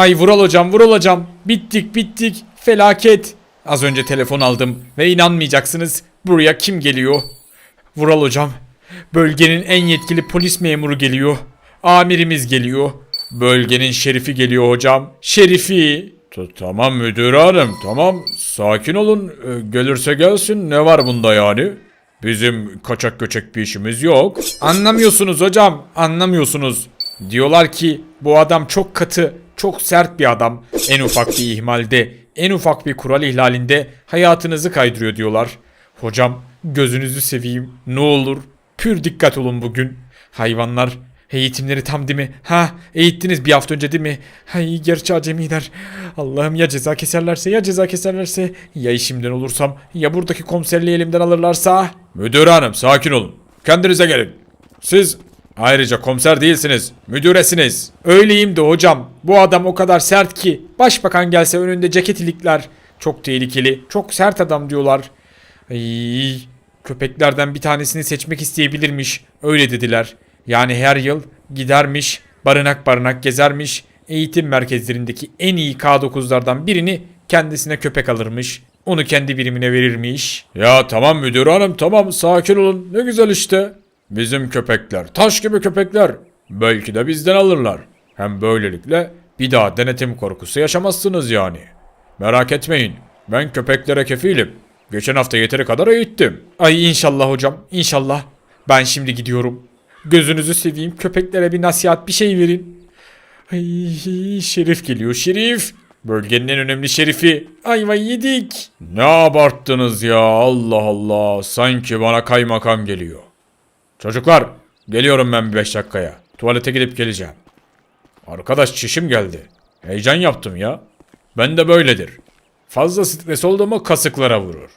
Ay Vural hocam Vural hocam. Bittik bittik. Felaket. Az önce telefon aldım ve inanmayacaksınız. Buraya kim geliyor? Vural hocam. Bölgenin en yetkili polis memuru geliyor. Amirimiz geliyor. Bölgenin şerifi geliyor hocam. Şerifi. tamam müdür hanım tamam. Sakin olun. Ee, gelirse gelsin. Ne var bunda yani? Bizim kaçak göçek bir işimiz yok. Anlamıyorsunuz hocam. Anlamıyorsunuz. Diyorlar ki bu adam çok katı, çok sert bir adam. En ufak bir ihmalde, en ufak bir kural ihlalinde hayatınızı kaydırıyor diyorlar. Hocam gözünüzü seveyim. Ne olur pür dikkat olun bugün. Hayvanlar eğitimleri tam değil mi? Ha eğittiniz bir hafta önce değil mi? Hay gerçi acemiler. Allah'ım ya ceza keserlerse ya ceza keserlerse ya işimden olursam ya buradaki komiserliği elimden alırlarsa. Müdür hanım sakin olun. Kendinize gelin. Siz ayrıca komiser değilsiniz. Müdüresiniz. Öyleyim de hocam. Bu adam o kadar sert ki. Başbakan gelse önünde ceket ilikler. Çok tehlikeli. Çok sert adam diyorlar. Ay, köpeklerden bir tanesini seçmek isteyebilirmiş. Öyle dediler. Yani her yıl gidermiş, barınak barınak gezermiş. Eğitim merkezlerindeki en iyi K9'lardan birini kendisine köpek alırmış. Onu kendi birimine verirmiş. Ya tamam müdür hanım tamam sakin olun. Ne güzel işte. Bizim köpekler taş gibi köpekler. Belki de bizden alırlar. Hem böylelikle bir daha denetim korkusu yaşamazsınız yani. Merak etmeyin. Ben köpeklere kefilim. Geçen hafta yeteri kadar eğittim. Ay inşallah hocam, inşallah. Ben şimdi gidiyorum. Gözünüzü seveyim, köpeklere bir nasihat, bir şey verin. Ay şerif geliyor, şerif. Bölgenin en önemli şerifi. Ayvayı yedik. Ne abarttınız ya Allah Allah. Sanki bana kaymakam geliyor. Çocuklar, geliyorum ben bir beş dakikaya. Tuvalete gidip geleceğim. Arkadaş çişim geldi. Heyecan yaptım ya. Ben de böyledir. Fazla stres oldu mu kasıklara vurur.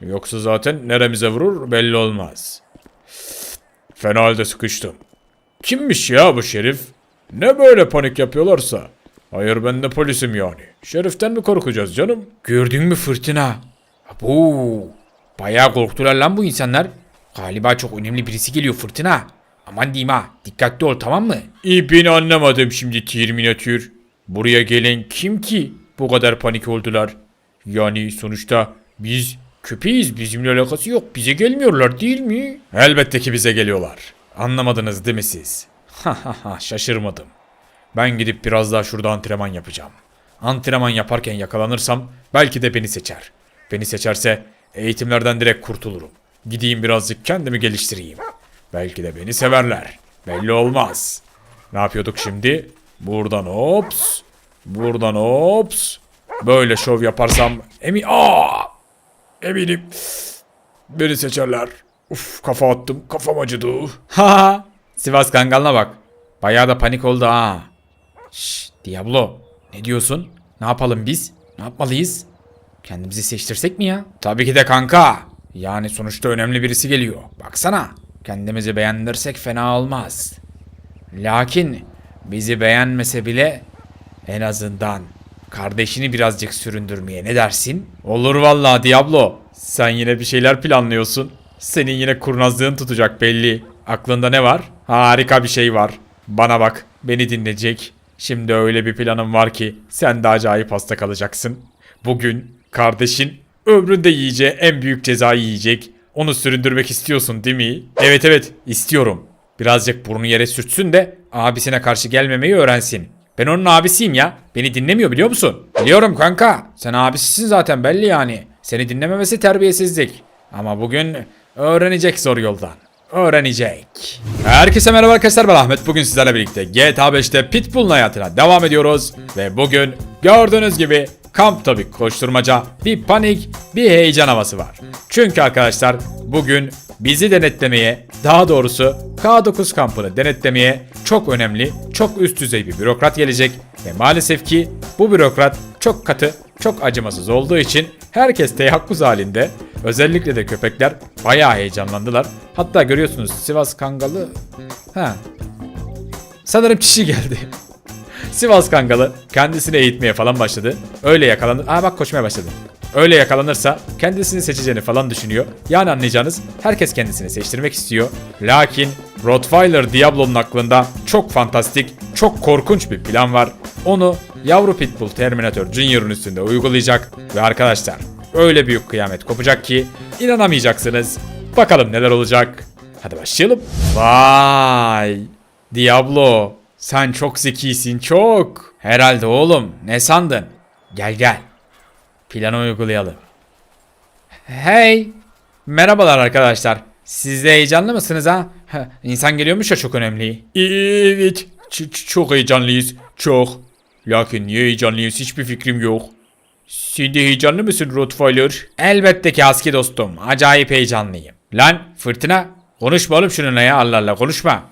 Yoksa zaten neremize vurur belli olmaz. Fena halde sıkıştım. Kimmiş ya bu şerif? Ne böyle panik yapıyorlarsa? Hayır ben de polisim yani. Şeriften mi korkacağız canım? Gördün mü fırtına? Bu bayağı korktular lan bu insanlar. Galiba çok önemli birisi geliyor fırtına. Aman diyeyim ha dikkatli ol tamam mı? İpini anlamadım şimdi Terminator. Buraya gelen kim ki bu kadar panik oldular? Yani sonuçta biz köpeğiz bizimle alakası yok bize gelmiyorlar değil mi? Elbette ki bize geliyorlar. Anlamadınız değil mi siz? Ha ha ha şaşırmadım. Ben gidip biraz daha şurada antrenman yapacağım. Antrenman yaparken yakalanırsam belki de beni seçer. Beni seçerse eğitimlerden direkt kurtulurum. Gideyim birazcık kendimi geliştireyim. Belki de beni severler. Belli olmaz. Ne yapıyorduk şimdi? Buradan hops. Buradan hops. Böyle şov yaparsam emi aa eminim beni seçerler. Uf kafa attım kafam acıdı. Ha Sivas Kangal'ına bak. Bayağı da panik oldu ha. Şş Diablo ne diyorsun? Ne yapalım biz? Ne yapmalıyız? Kendimizi seçtirsek mi ya? Tabii ki de kanka. Yani sonuçta önemli birisi geliyor. Baksana. Kendimizi beğendirsek fena olmaz. Lakin bizi beğenmese bile en azından kardeşini birazcık süründürmeye ne dersin? Olur vallahi Diablo. Sen yine bir şeyler planlıyorsun. Senin yine kurnazlığın tutacak belli. Aklında ne var? Harika bir şey var. Bana bak, beni dinleyecek. Şimdi öyle bir planım var ki sen de acayip hasta kalacaksın. Bugün kardeşin ömründe yiyeceği en büyük cezayı yiyecek. Onu süründürmek istiyorsun değil mi? Evet evet istiyorum. Birazcık burnu yere sürtsün de abisine karşı gelmemeyi öğrensin. Ben onun abisiyim ya. Beni dinlemiyor biliyor musun? Biliyorum kanka. Sen abisisin zaten belli yani. Seni dinlememesi terbiyesizlik. Ama bugün öğrenecek zor yoldan. Öğrenecek. Herkese merhaba arkadaşlar ben Ahmet. Bugün sizlerle birlikte GTA 5'te Pitbull'un hayatına devam ediyoruz. Ve bugün gördüğünüz gibi kamp tabii koşturmaca, bir panik, bir heyecan havası var. Çünkü arkadaşlar bugün bizi denetlemeye, daha doğrusu K9 kampını denetlemeye çok önemli, çok üst düzey bir bürokrat gelecek ve maalesef ki bu bürokrat çok katı, çok acımasız olduğu için herkes teyakkuz halinde. Özellikle de köpekler bayağı heyecanlandılar. Hatta görüyorsunuz Sivas Kangalı... Ha. Sanırım çişi geldi. Sivas Kangalı kendisini eğitmeye falan başladı. Öyle yakalanır. Aa bak koşmaya başladı. Öyle yakalanırsa kendisini seçeceğini falan düşünüyor. Yani anlayacağınız herkes kendisini seçtirmek istiyor. Lakin Rottweiler Diablo'nun aklında çok fantastik, çok korkunç bir plan var. Onu yavru Pitbull Terminator Junior'ın üstünde uygulayacak ve arkadaşlar öyle büyük kıyamet kopacak ki inanamayacaksınız. Bakalım neler olacak. Hadi başlayalım. Vay! Diablo sen çok zekisin çok. Herhalde oğlum ne sandın? Gel gel. Planı uygulayalım. Hey! Merhabalar arkadaşlar. Siz de heyecanlı mısınız ha? İnsan geliyormuş ya çok önemli. Evet. çok heyecanlıyız. Çok. Lakin niye heyecanlıyız hiçbir fikrim yok. Sen de heyecanlı mısın Rottweiler? Elbette ki aski dostum. Acayip heyecanlıyım. Lan fırtına. Konuşma oğlum şununla ya Allah Allah konuşma.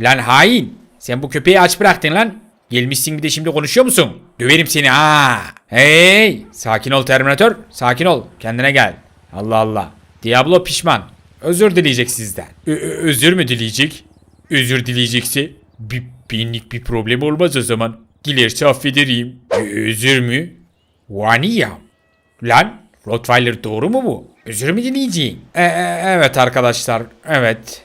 Lan hain. Sen bu köpeği aç bıraktın lan. Gelmişsin bir de şimdi konuşuyor musun? Döverim seni ha. Hey. Sakin ol Terminator. Sakin ol. Kendine gel. Allah Allah. Diablo pişman. Özür dileyecek sizden. Ö- özür mü dileyecek? Özür dileyecekse bir benlik bir problem olmaz o zaman. Dilerse affederim. Ö- özür mü? Vaniyam. Lan Rottweiler doğru mu bu? Özür mü dileyeceğim? E- e- evet arkadaşlar. Evet.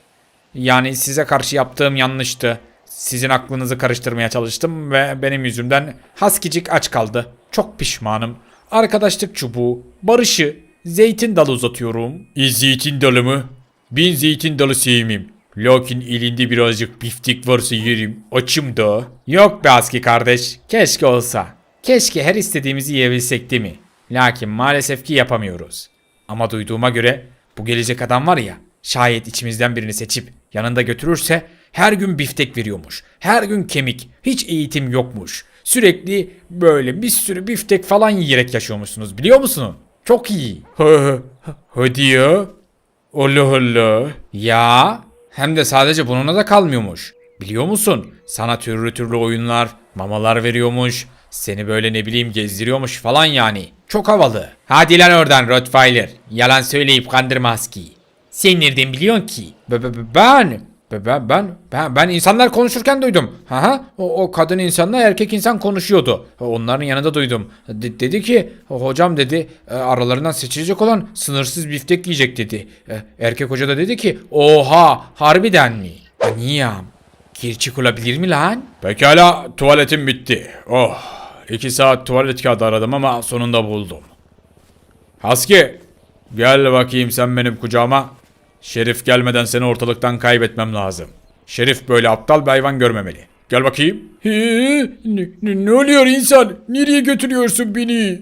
Yani size karşı yaptığım yanlıştı. Sizin aklınızı karıştırmaya çalıştım ve benim yüzümden Haskicik aç kaldı. Çok pişmanım. Arkadaşlık çubuğu, barışı, zeytin dalı uzatıyorum. E, zeytin dalı mı? Ben zeytin dalı sevmem. Lakin elinde birazcık biftek varsa yerim. Açım da. Yok be Aski kardeş. Keşke olsa. Keşke her istediğimizi yiyebilsek değil mi? Lakin maalesef ki yapamıyoruz. Ama duyduğuma göre bu gelecek adam var ya şayet içimizden birini seçip yanında götürürse her gün biftek veriyormuş. Her gün kemik. Hiç eğitim yokmuş. Sürekli böyle bir sürü biftek falan yiyerek yaşıyormuşsunuz biliyor musunuz? Çok iyi. Hadi ya. Allah Allah. Ya hem de sadece bununla da kalmıyormuş. Biliyor musun? Sana türlü türlü oyunlar, mamalar veriyormuş. Seni böyle ne bileyim gezdiriyormuş falan yani. Çok havalı. Hadi lan oradan Rottweiler. Yalan söyleyip kandırma Husky. Sen nereden biliyorsun ki? Be- be- be- Ben Be- ben ben ben, ben insanlar konuşurken duydum. Ha ha. O, o kadın insanla erkek insan konuşuyordu. Onların yanında duydum. De- dedi ki hocam dedi e, aralarından seçilecek olan sınırsız biftek yiyecek dedi. E, Erkek hoca da dedi ki oha harbiden mi? Aniyam. Gerçek olabilir mi lan? Pekala tuvaletim bitti. Oh. iki saat tuvalet kağıdı aradım ama sonunda buldum. Haski gel bakayım sen benim kucağıma. Şerif gelmeden seni ortalıktan kaybetmem lazım. Şerif böyle aptal bir hayvan görmemeli. Gel bakayım. ne, ne, ne oluyor insan? Nereye götürüyorsun beni?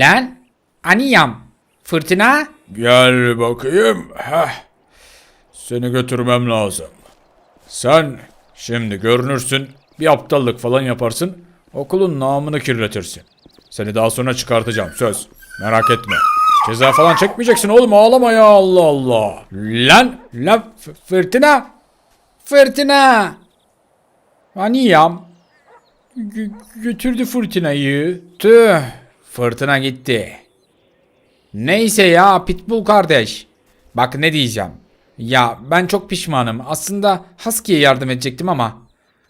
Lan? Aniyam. Fırtına? Gel bakayım. Heh. Seni götürmem lazım. Sen şimdi görünürsün, bir aptallık falan yaparsın, okulun namını kirletirsin. Seni daha sonra çıkartacağım söz. Merak etme. Ceza falan çekmeyeceksin oğlum ağlama ya Allah Allah. Lan lan fırtına. Fırtına. Aniyam. Gö- götürdü fırtınayı. Tüh. Fırtına gitti. Neyse ya Pitbull kardeş. Bak ne diyeceğim. Ya ben çok pişmanım. Aslında Husky'ye yardım edecektim ama.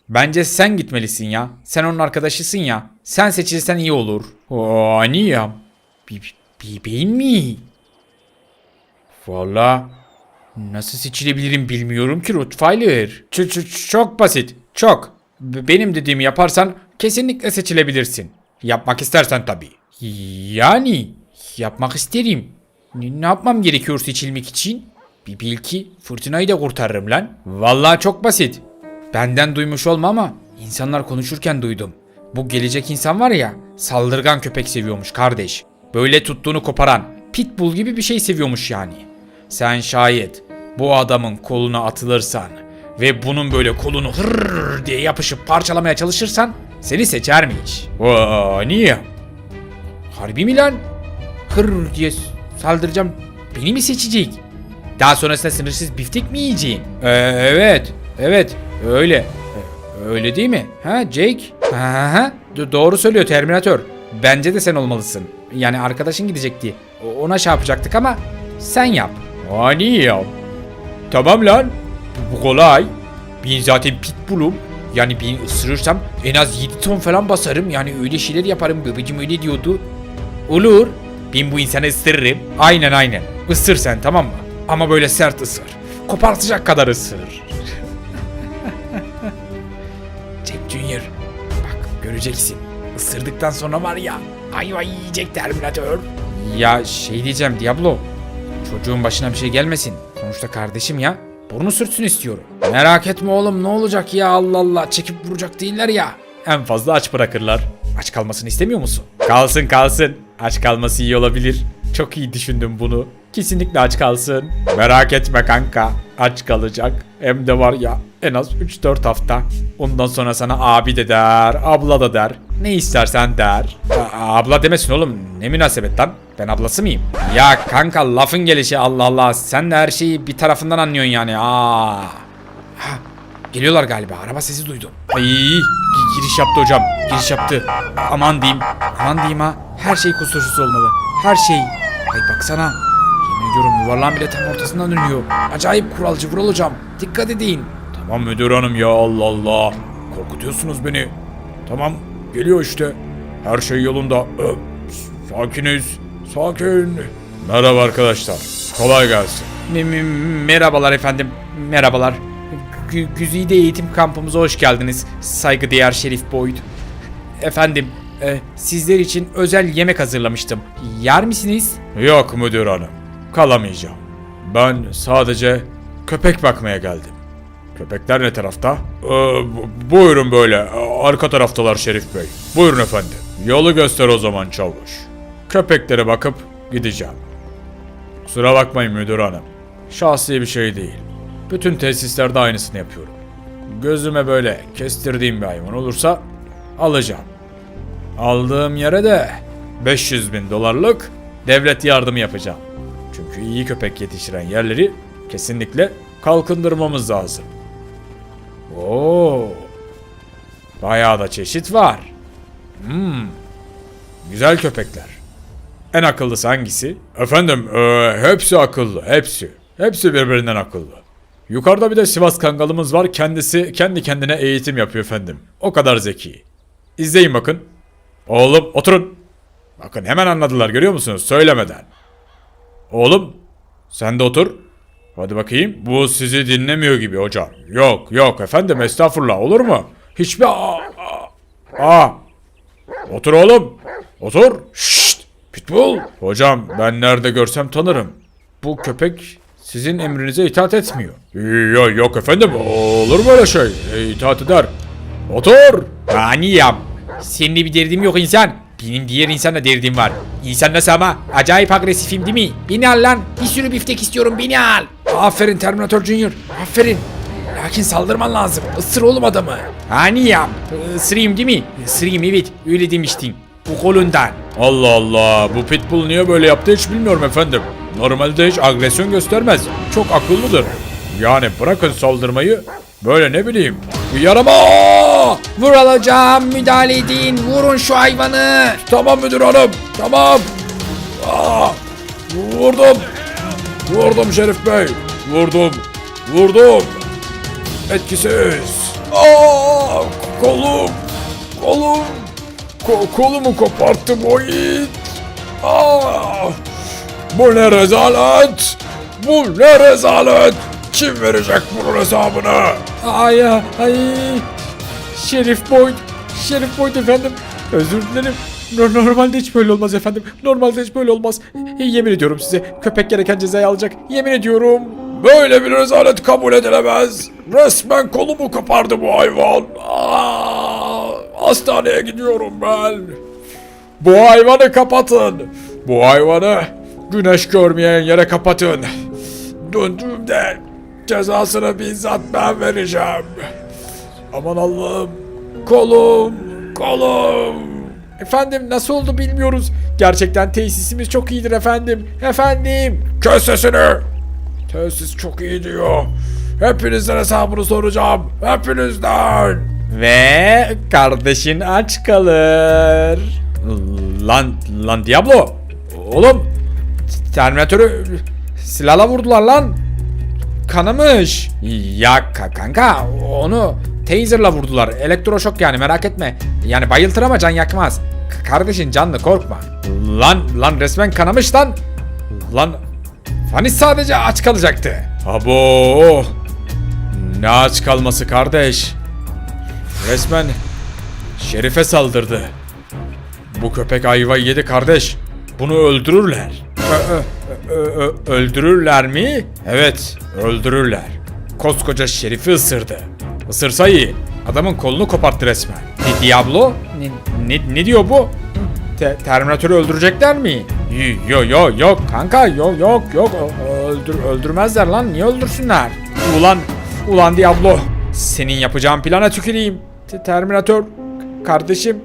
Bence sen gitmelisin ya. Sen onun arkadaşısın ya. Sen seçilsen iyi olur. Oo, niye? Bebeğin mi? Valla nasıl seçilebilirim bilmiyorum ki Rottweiler. Ç- ç- çok basit. Çok. B- benim dediğimi yaparsan kesinlikle seçilebilirsin. Yapmak istersen tabii. Yani yapmak isterim. Ne, ne yapmam gerekiyor seçilmek için? Bir bil ki fırtınayı da kurtarırım lan. Vallahi çok basit. Benden duymuş olma ama insanlar konuşurken duydum. Bu gelecek insan var ya saldırgan köpek seviyormuş kardeş. Böyle tuttuğunu koparan pitbull gibi bir şey seviyormuş yani. Sen şayet bu adamın koluna atılırsan ve bunun böyle kolunu hırr diye yapışıp parçalamaya çalışırsan seni seçermiş. Aa, niye? Harbi mi lan? Hırr diye saldıracağım beni mi seçecek? Daha sonrasında sınırsız biftek mi yiyeceğim? Ee, evet. Evet. Öyle. Ee, Öyle değil mi? Ha Jake? Ha, ha, ha. Do- doğru söylüyor Terminator. Bence de sen olmalısın. Yani arkadaşın gidecekti. Ona şey yapacaktık ama sen yap. Ani ya. Tamam lan. Bu kolay. Ben zaten pitbullum. Yani beni ısırırsam en az 7 ton falan basarım. Yani öyle şeyler yaparım. Babacım öyle diyordu. Olur. Ben bu insanı ısırırım. Aynen aynen. Isır sen tamam mı? Ama böyle sert ısır. Kopartacak kadar ısır. Jack Junior. Bak göreceksin. Isırdıktan sonra var ya ayva yiyecek Terminator. Ya şey diyeceğim Diablo. Çocuğun başına bir şey gelmesin. Sonuçta kardeşim ya. Burnu sürtsün istiyorum. Merak etme oğlum ne olacak ya Allah Allah. Çekip vuracak değiller ya. En fazla aç bırakırlar. Aç kalmasını istemiyor musun? Kalsın kalsın. Aç kalması iyi olabilir. Çok iyi düşündüm bunu. Kesinlikle aç kalsın. Merak etme kanka. Aç kalacak. Hem de var ya en az 3-4 hafta. Ondan sonra sana abi de der, abla da der. Ne istersen der. A- abla demesin oğlum. Ne münasebet lan? Ben ablası mıyım? Ya kanka lafın gelişi Allah Allah. Sen de her şeyi bir tarafından anlıyorsun yani. Aa. Ha, geliyorlar galiba. Araba sesi duydum. Ay, gi- giriş yaptı hocam. Giriş yaptı. Aman diyeyim. Aman diyeyim ha. Her şey kusursuz olmalı. Her şey. Ay baksana. Yemin ediyorum yuvarlağın bile tam ortasından dönüyor. Acayip kuralcı Vural hocam. Dikkat edin. Tamam müdür hanım ya Allah Allah. Korkutuyorsunuz beni. Tamam geliyor işte. Her şey yolunda. Ö, Sakiniz. Sakin. Merhaba arkadaşlar. Kolay gelsin. merhabalar efendim. Merhabalar. Gü- Güzide eğitim kampımıza hoş geldiniz. Saygıdeğer Şerif Boyd. Efendim, e, sizler için özel yemek hazırlamıştım. Yer misiniz? Yok müdür hanım. Kalamayacağım. Ben sadece köpek bakmaya geldim. Köpekler ne tarafta? Ee, bu- buyurun böyle. Arka taraftalar Şerif Bey. Buyurun efendim. Yolu göster o zaman çavuş. Köpeklere bakıp gideceğim. Kusura bakmayın müdür hanım. Şahsi bir şey değil. Bütün tesislerde aynısını yapıyorum. Gözüme böyle kestirdiğim bir hayvan olursa alacağım. Aldığım yere de 500 bin dolarlık devlet yardımı yapacağım. Çünkü iyi köpek yetiştiren yerleri kesinlikle kalkındırmamız lazım. Oo. Bayağı da çeşit var. Hmm. Güzel köpekler. En akıllısı hangisi? Efendim, eee, hepsi akıllı, hepsi. Hepsi birbirinden akıllı. Yukarıda bir de Sivas Kangalımız var. Kendisi kendi kendine eğitim yapıyor efendim. O kadar zeki. İzleyin bakın. Oğlum oturun. Bakın hemen anladılar görüyor musunuz? Söylemeden. Oğlum sen de otur. Hadi bakayım. Bu sizi dinlemiyor gibi hocam. Yok yok efendim estağfurullah olur mu? Hiçbir... Aa, aa. Otur oğlum. Otur. Şşt. Pitbull. Hocam ben nerede görsem tanırım. Bu köpek sizin emrinize itaat etmiyor. Yok yok efendim olur mu öyle şey? E, itaat eder. Otur. Hani yap. Senin bir derdim yok insan. Benim diğer insanla derdim var. İnsan nasıl ama? Acayip agresifim değil mi? Beni al lan. Bir sürü biftek istiyorum beni al. Aferin Terminator Junior. Aferin. Lakin saldırman lazım. Isır oğlum adamı. Hani yap. Isırayım değil mi? Isırayım evet. Öyle demiştin. Bu kolundan. Allah Allah. Bu pitbull niye böyle yaptı hiç bilmiyorum efendim. Normalde hiç agresyon göstermez. Çok akıllıdır. Yani bırakın saldırmayı. Böyle ne bileyim. Yarama! Vur alacağım. Müdahale edin. Vurun şu hayvanı. Tamam müdür hanım. Tamam. Aa, vurdum. Vurdum Şerif Bey. Vurdum. Vurdum. Etkisiz. Aa, kolum. Kolum. Ko- kolumu koparttı bu it. Aa, bu ne rezalet. Bu ne rezalet. Kim verecek bunun hesabını? Ay ay. Şerif Boyd. Şerif Boyd efendim. Özür dilerim. No- Normalde hiç böyle olmaz efendim. Normalde hiç böyle olmaz. E, Yemin ediyorum size köpek gereken cezayı alacak. Yemin ediyorum. Böyle bir rezalet kabul edilemez. Resmen kolumu kopardı bu hayvan. Aa, hastaneye gidiyorum ben. Bu hayvanı kapatın. Bu hayvanı güneş görmeyen yere kapatın. Döndüğümde cezasını bizzat ben vereceğim. Aman Allah'ım. Kolum, kolum. Efendim nasıl oldu bilmiyoruz. Gerçekten tesisimiz çok iyidir efendim. Efendim. Kes sesini. Tesis çok iyi diyor. Hepinizden hesabını soracağım. Hepinizden. Ve kardeşin aç kalır. Lan, lan Diablo. Oğlum. Terminatörü silahla vurdular lan. Kanamış. Ya ka- kanka onu taserla vurdular. Elektroşok yani merak etme. Yani bayıltır ama can yakmaz. K- kardeşin canlı korkma. Lan lan resmen kanamış lan. Lan Hani sadece aç kalacaktı. Abo. Ne aç kalması kardeş. Resmen Şerife saldırdı. Bu köpek ayvayı yedi kardeş. Bunu öldürürler. Ö- ö- ö- öldürürler mi? Evet, öldürürler. Koskoca şerifi ısırdı. Isırsa iyi. Adamın kolunu koparttı resmen. Ne Diablo? Ne, ne, ne diyor bu? Te- Terminatörü öldürecekler mi? Yo yo yok kanka yok yok yok öldür öldürmezler lan niye öldürsünler? Ulan ulan Diablo senin yapacağın plana tüküreyim. Te- Terminatör kardeşim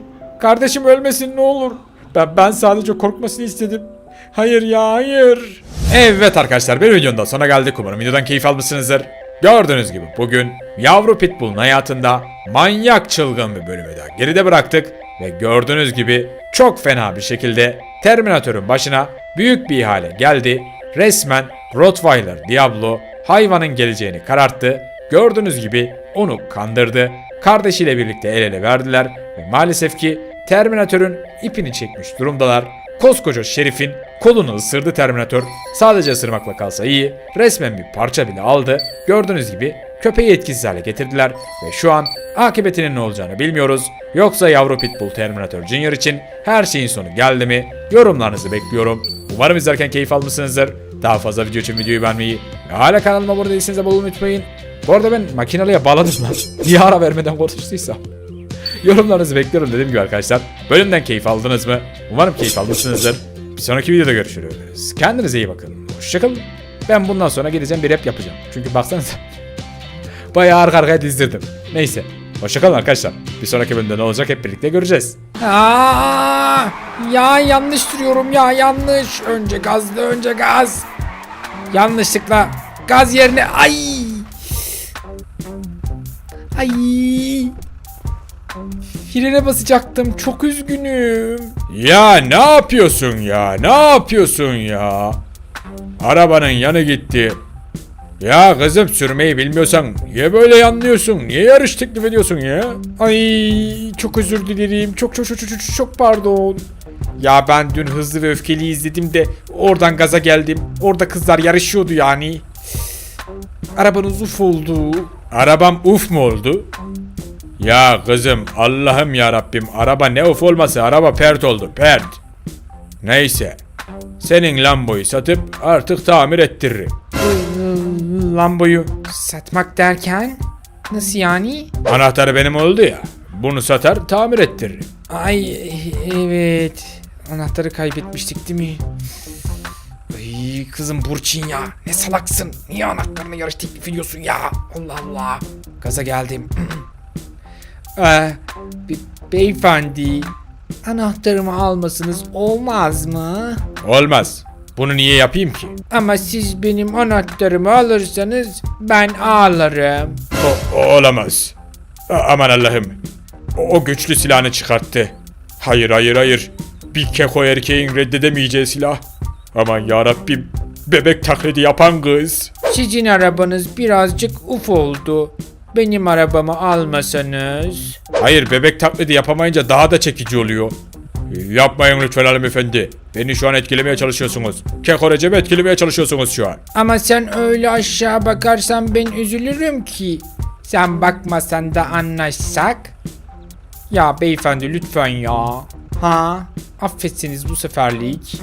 kardeşim ölmesin ne olur. Ben ben sadece korkmasını istedim. Hayır ya hayır. Evet arkadaşlar bir videonun da sonuna geldik. Umarım videodan keyif almışsınızdır. Gördüğünüz gibi bugün yavru pitbull'un hayatında manyak çılgın bir bölümü daha geride bıraktık. Ve gördüğünüz gibi çok fena bir şekilde Terminator'un başına büyük bir ihale geldi. Resmen Rottweiler Diablo hayvanın geleceğini kararttı. Gördüğünüz gibi onu kandırdı. Kardeşiyle birlikte el ele verdiler ve maalesef ki Terminatör'ün ipini çekmiş durumdalar. Koskoca şerifin kolunu ısırdı Terminator. Sadece ısırmakla kalsa iyi. Resmen bir parça bile aldı. Gördüğünüz gibi köpeği etkisiz hale getirdiler. Ve şu an akıbetinin ne olacağını bilmiyoruz. Yoksa yavru Pitbull Terminator Junior için her şeyin sonu geldi mi? Yorumlarınızı bekliyorum. Umarım izlerken keyif almışsınızdır. Daha fazla video için videoyu beğenmeyi ve hala kanalıma abone değilseniz abone olmayı unutmayın. Bu arada ben makinalıya bağladım lan. Niye ara vermeden konuştuysam. Yorumlarınızı bekliyorum dediğim gibi arkadaşlar. Bölümden keyif aldınız mı? Umarım keyif almışsınızdır. Bir sonraki videoda görüşürüz. Kendinize iyi bakın. Hoşçakalın. Ben bundan sonra gideceğim bir rap yapacağım. Çünkü baksanıza. Bayağı arka arkaya dizdirdim. Neyse. Hoşçakalın arkadaşlar. Bir sonraki bölümde ne olacak hep birlikte göreceğiz. Aa, ya yanlış sürüyorum ya yanlış. Önce gazlı önce gaz. Yanlışlıkla gaz yerine ay. Ay. Frene basacaktım. Çok üzgünüm. Ya ne yapıyorsun ya? Ne yapıyorsun ya? Arabanın yanı gitti. Ya kızım sürmeyi bilmiyorsan niye böyle yanlıyorsun? Niye yarış teklif ediyorsun ya? Ay çok özür dilerim. Çok çok çok çok çok, pardon. Ya ben dün hızlı ve öfkeli izledim de oradan gaza geldim. Orada kızlar yarışıyordu yani. Arabanız uf oldu. Arabam uf mu oldu? Ya kızım Allah'ım ya Rabbim araba ne uf olması araba pert oldu pert. Neyse. Senin Lambo'yu satıp artık tamir ettiririm. Lambo'yu satmak derken nasıl yani? Anahtarı benim oldu ya. Bunu satar tamir ettiririm. Ay evet. Anahtarı kaybetmiştik değil mi? Ay kızım Burçin ya. Ne salaksın. Niye anahtarına yarış teklif ediyorsun ya? Allah Allah. Gaza geldim. Ee, be- beyefendi, anahtarımı almasınız olmaz mı? Olmaz. Bunu niye yapayım ki? Ama siz benim anahtarımı alırsanız ben ağlarım. O, olamaz. aman Allah'ım. O, o güçlü silahını çıkarttı. Hayır hayır hayır. Bir keko erkeğin reddedemeyeceği silah. Aman yarabbim. Bebek taklidi yapan kız. Sizin arabanız birazcık uf oldu. Benim arabamı almasanız. Hayır bebek taklidi yapamayınca daha da çekici oluyor. Yapmayın lütfen hanımefendi. Beni şu an etkilemeye çalışıyorsunuz. Keko Recep'i etkilemeye çalışıyorsunuz şu an. Ama sen öyle aşağı bakarsan ben üzülürüm ki. Sen bakmasan da anlaşsak. Ya beyefendi lütfen ya. Ha? Affetseniz bu seferlik.